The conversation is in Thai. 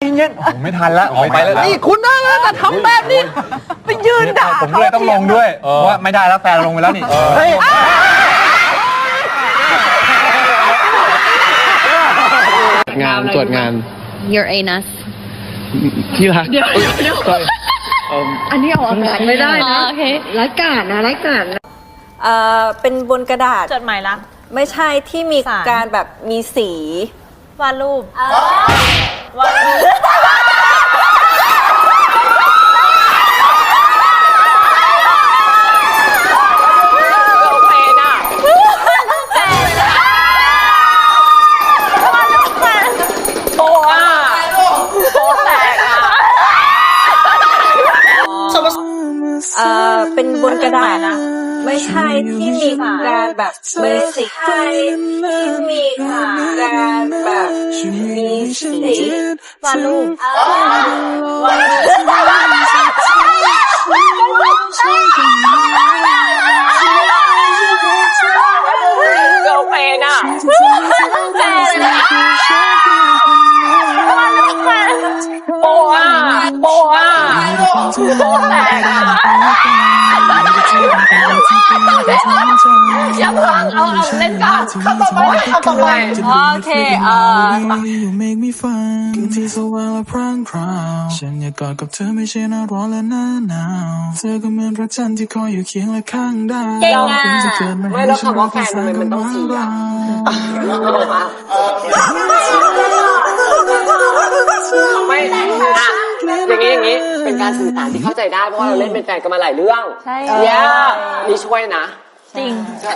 เย็นๆโอ้โหไม่ทันละไม่ทันไปแล้วนี่คุณนะแต่ทำแบบนี้ไปยืนด่าผมก็เลยต้องลงด้วยเออเพราะว่าไม่ได้แล้วแฟนลงไปแล้วนี่เฮ้ยงานตรวจงาน your anus ที่รักอันนี้ออกอากาศไม่ได้นะโอเคร้ายกาจนะร้ายกาจนะเอ่อเป็นบนกระดาษจดหมายรักไม่ใช่ที่มีสารการแบบมีสีวาดรูป เอ่อเป็นบนกระดาษอะไม่ใช่ที่มีการแบบเบสิกที่มีการแบบมีสีวาดรูปโอเค เอ่อ You make me fun คืนที่สว่างและพร่างพราวฉันอยากกอดกับเธอไม่ใช่หน้าร้อนและหน้าหนาวเธอก็เหมือนพระจันทร์ที่คอยอยู่เคียงและข้างดาวเก่งอะถึจะเกิดมาให้ฉันรักแฟนมันต้องสีอะ อย่างนี้อย่างนี้ เป็นการสื่อสารที่เข้าใจได้เพราะว่าเราเล่นเป็นแฟนกันมาหลายเรื่องใช่ เนี่ยนี่ช่วยนะ จริงใช่